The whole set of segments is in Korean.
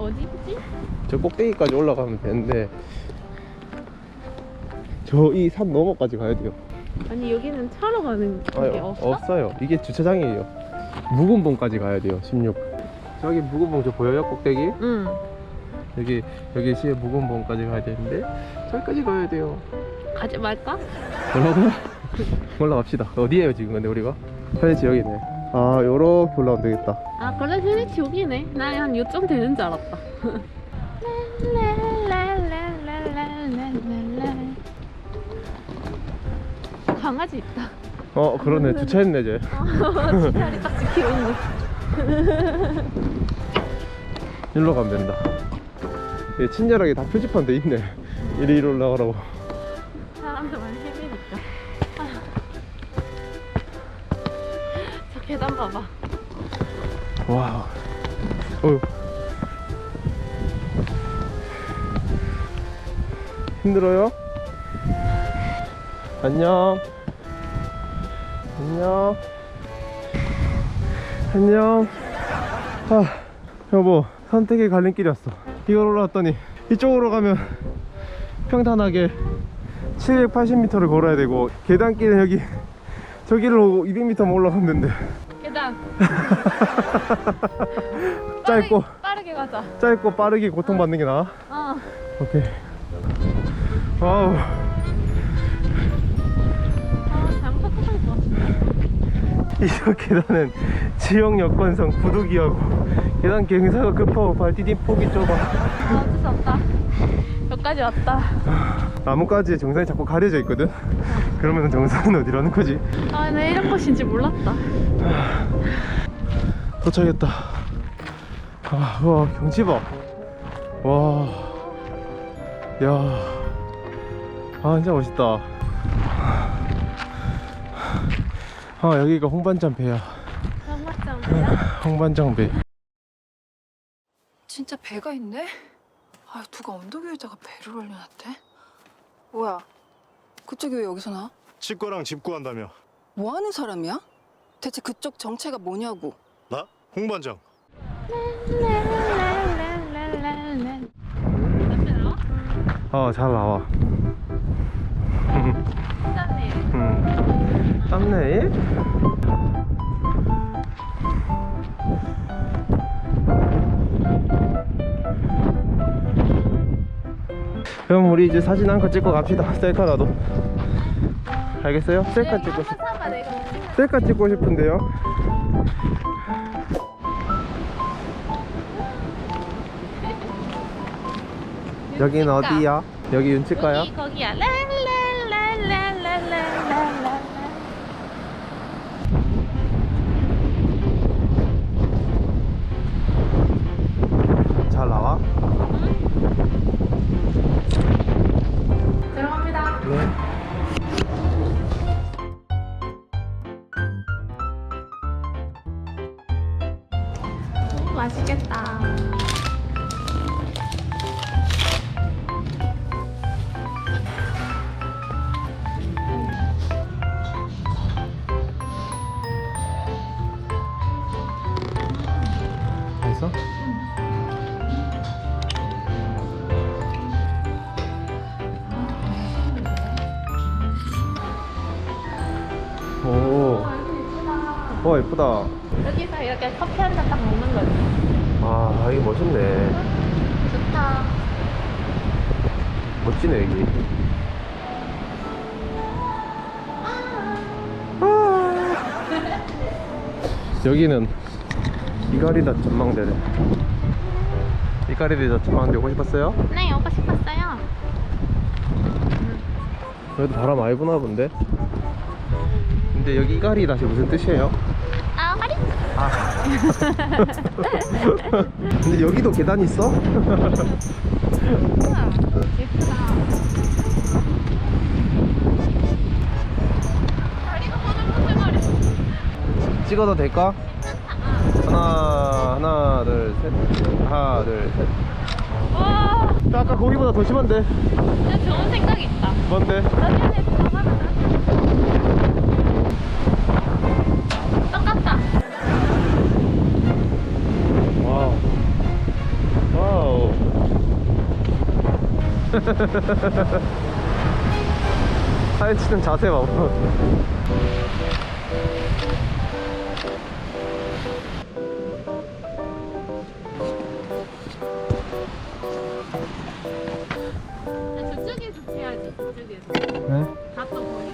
어디지? 저 꼭대기까지 올라가면 되는데 저 이 산 너머까지 가야 돼요. 아니 여기는 차로 가는 게 아유, 없어? 없어요. 이게 주차장이에요. 묵은봉까지 가야 돼요. 16. 저기 묵은봉 저 보여요? 꼭대기? 응. 여기 여기 시에 묵은봉까지 가야 되는데 저기까지 가야 돼요. 가지 말까? 뭐라고? 올라갑시다. 어디에요 지금 근데 우리가? 편의지 여기네. 아 요렇게 올라가면 되겠다. 아 그래 편의치 여기네. 나 한 요점 되는 줄 알았다. 강아지 있다. 어 그러네 주차했네 이제. 지탈이 딱 지키고 있네. 일로 가면 된다. 예, 친절하게 다 표지판 돼 있네. 이리 이리 올라가라고. 사람들 많이 계단 봐봐. 와. 어휴. 힘들어요? 안녕. 안녕. 안녕. 아, 여보, 선택의 갈림길이 왔어. 이걸 올라왔더니 이쪽으로 가면 평탄하게 780m를 걸어야 되고 계단길은 여기 저기로 200m만 올라가면 된대. 계단. 짧고 빠르게, 빠르게 가자. 짧고 빠르게 고통받는 게 나아? 어. 오케이. 와우. 아. 이쪽 계단은 지역 여건상 부득이하고 계단 경사가 급하고 발 디딤 폭이 좁아. 아 어쩔 수 없다. 여기까지 왔다. 나뭇가지에 정상이 자꾸 가려져 있거든. 그러면 정상은 어디라는 거지? 아, 나 이런 곳인지 몰랐다. 도착했다. 아, 와 경치 봐. 와. 야. 아 진짜 멋있다. 아 여기가 홍반장 배야. 정말짱이야? 홍반장 배. 진짜 배가 있네? 아, 누가 언덕 위에다가 배를 올려놨대? 뭐야? 그쪽이 왜 여기서 나? 치과랑 집 구한다며 뭐 하는 사람이야? 대체 그쪽 정체가 뭐냐고? 나? 홍반장 어 잘 나와. 음. 땀내일? 그럼 우리 이제 사진 한 컷 찍고 갑시다. 셀카라도. 알겠어요? 셀카 찍고 싶. 사봐 내가. 셀카 찍고 싶은데요. 여긴 어디야? 여기 윤치과야? 여기 거기야. 랄 어 예쁘다. 여기서 이렇게 커피 한 잔 딱 먹는 거지. 아 이게 멋있네. 좋다. 멋지네 여기. 여기는 이가리다 전망대래. 이가리다 전망대 오고 싶었어요? 네, 오고 싶었어요. 그래도 바람 많이 부나 본데. 근데 여기 이가리 다시 무슨 뜻이에요? 아. 근데 여기도 계단 있어? 우와, 예쁘다. 찍어도 될까? 하나, 하나, 둘, 셋. 하나, 둘, 셋. 와, 아까 거기보다 더 심한데? 진짜 좋은 생각이 있다. 뭔데? 나중에 사진 찍는 자세 봐봐. 저쪽에서 해야지. 저쪽에서. 네? 보이게.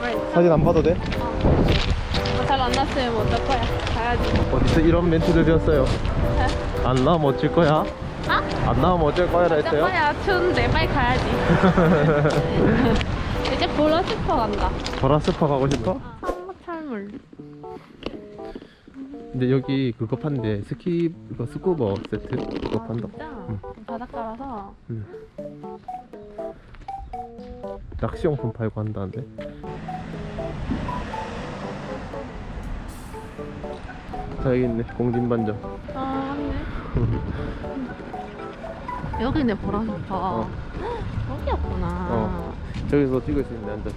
빨리. 사진 안 봐도 돼? 잘 안 났으면 뭐 어떨 거야? 가야지. 어디서 이런 멘트를 배웠어요? 안 나오면 어쩔 거야? 아? 안 나오면 어쩔 거야 어쩔 했어요? 거야? 추운데 빨리 가야지. 이제 보러 싶어 간다. 보라스파 가고 싶어? 한국철물. 근데 여기 그거 판대 스키 그거 스쿠버 세트 그거 판다 진짜? 응. 바닷가라서. 응. 낚시용품 팔고 한다는데 있네 공진반점 아, 맞네. 여기네 보라 싶어. 어. 여기였구나. 어. 저기서 찍을 수 있는데 앉아서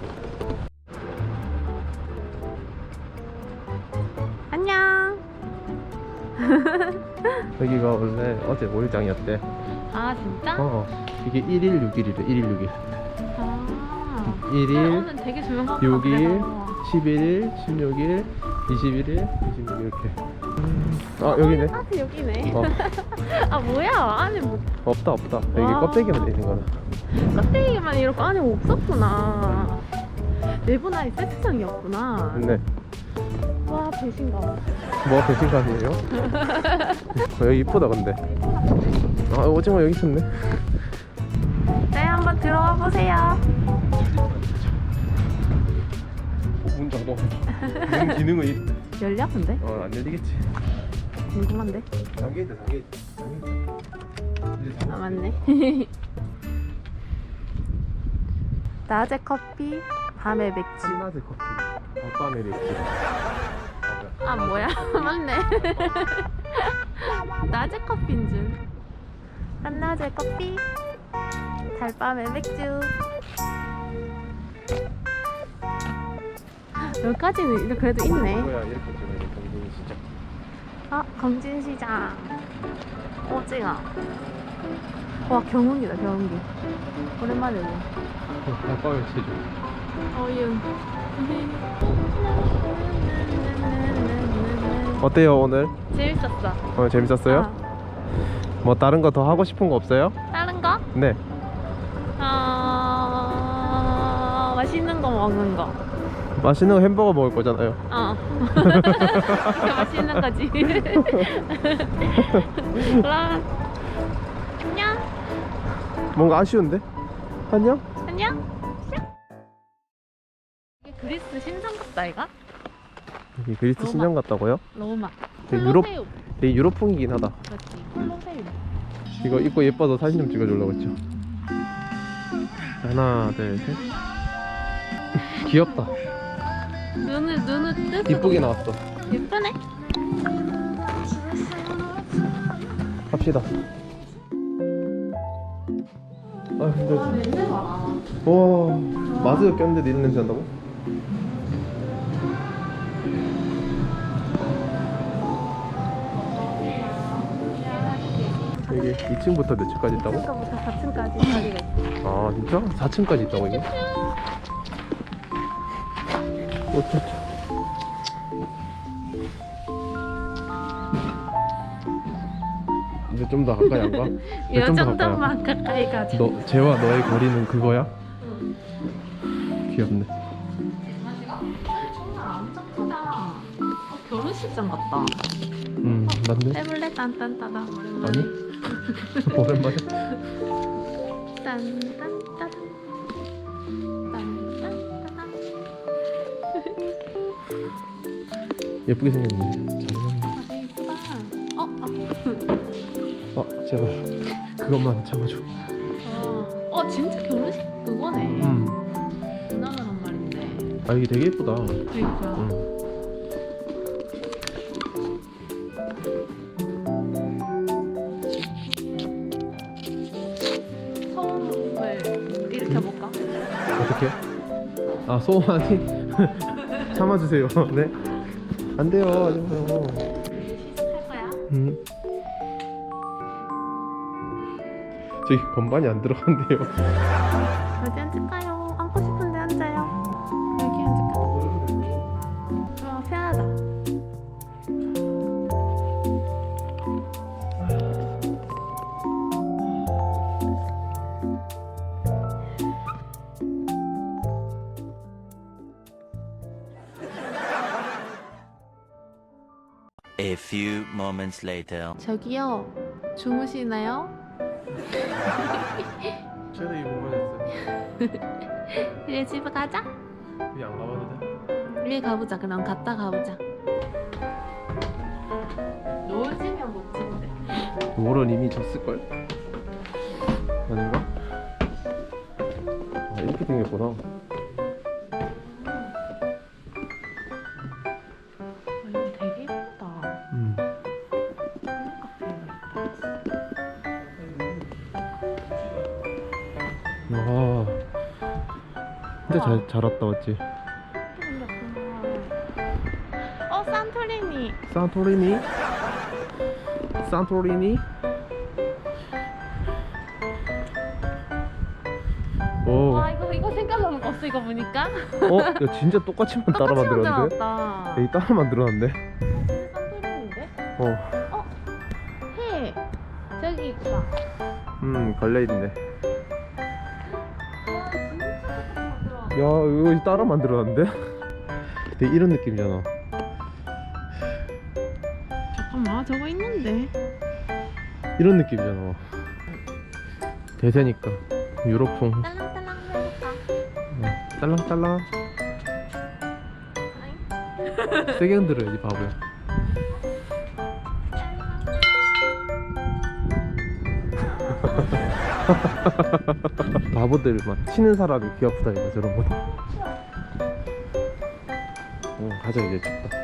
안녕. 여기가 원래 어제 몰장이었대 아, 진짜? 어 이게 1일 6일이래 1일 6일 아. 1일 오늘 되게 조용하고 6일 11일 16일 21일 26일 이렇게 아 여기네 아, 여기네. 어 아, 뭐야? 안에 뭐 없다 없다 여기 와. 껍데기만 돼 있는 거다 껍데기만 이렇게 안에 없었구나. 내분 아예 세트장이었구나. 근데 와, 배신감. 뭐 배신감이에요? 어, 여기 이쁘다 근데 아 오징어 여기 있었네 네, 한번 들어와 보세요. 문 잠궈 문 기능은 있... 열려, 근데? 어안 열리겠지. 궁금한데? 잠겨 있다 잠겨 있다. 잠겨있다. 이제 아, 맞네. 낮에 커피, 밤에 맥주. 신라제 커피. 밤밤에 맥주. 아 뭐야? 맞네. 낮에 커피인 줄. 한낮에 커피 달밤에 맥주 여기까지는 이제 그래도 있네? 뭐야 이렇게 찍어야 경쟁이 시작. 아 광진시장 오징어 와 경운기다 경운기. 오랜만에 오네. 밤밤에 제주 어윤 어때요 오늘? 재밌었어. 오늘 재밌었어요? 아, 뭐 다른 거 더 하고 싶은 거 없어요? 다른 거? 네. 어... 맛있는 거 먹는 거. 맛있는 거 햄버거 먹을 거잖아요 어. 맛있는 거지. 그럼 안녕. 뭔가 아쉬운데? 안녕? 안녕. 뿅. 이게 그리스 신상 같다 이가? 여기 그리스 로마. 신장 같다고요? 로마. 되게 유럽- 콜로세움. 되게 유럽풍이긴 하다 그렇지. 콜로세움. 이거 입고 예뻐서 사진 좀 찍어주려고 했죠 하나 둘 셋 귀엽다 눈을 눈을 뜨고. 이쁘게 나왔어 예쁘네. 갑시다 아 근데 냄새 봐라. 와 마스크 꼈는데 이런 냄새 난다고? 여기 2층부터 몇 층까지 있다고? 1층부터 4층까지 자리가 있어. 아 진짜? 4층까지 있다고 이게? 어쩌죠? 이제 좀 더 가까이 안 가? 이 좀더 정도만 가까이 가자. 너 쟤와 너의 거리는 그거야? 귀엽네. 엄청 크다. 어, 결혼식장 같다. 음 맞네. 해볼래? 오랜만에. 아니? 오랜만에. 딴딴따단. 예쁘게 생겼네. 잘 생겼네. 아. 어, 아, 어 제발 그것만 참아줘. 어, 어, 진짜 결혼식 그거네. 음. 누나가란 말인데. 아 이게 되게 예쁘다. 그러니까. 음. 소음을 일으켜볼까? 어떻게? 아 소원이 참아주세요. 네. 안 돼요 시식할 거야. 음. 저기 건반이 안 들어간대요 어디 앉을까요? A few moments later. 저기요, 주무시나요? 쟤도 이 공간이었어요 이제 집에 가자. 여기 안 가봐도 돼? 위에 가보자. 그럼 갔다 가보자. 놓으시면 못 친대. 롤은 이미 졌을걸? 아닌가? 아 이렇게 생겼구나 근데 잘, 잘 왔다 왔지 어, 산토리니. 산토리니? 산토리니? 오, 와, 이거 이거 생각나는 거 없어 이거 보니까. 어? 야 진짜 똑같이만 따라 똑같이 만들었는데? 만들어놨다. 여기 따라 만들었는데? 산토리니인데? 어, 해. 저기 있다. 음 걸려있네 이거 따라 만들어놨는데? 되게 이런 느낌이잖아. 잠깐만, 저거 있는데. 이런 느낌이잖아. 대세니까. 유로풍. 딸랑딸랑. 해볼까? 어, 딸랑딸랑. 세게 흔들어야지 바보야 바보들만 치는 사람이 귀 아프다 이거 저런 거. 어, 가자 이제. 춥다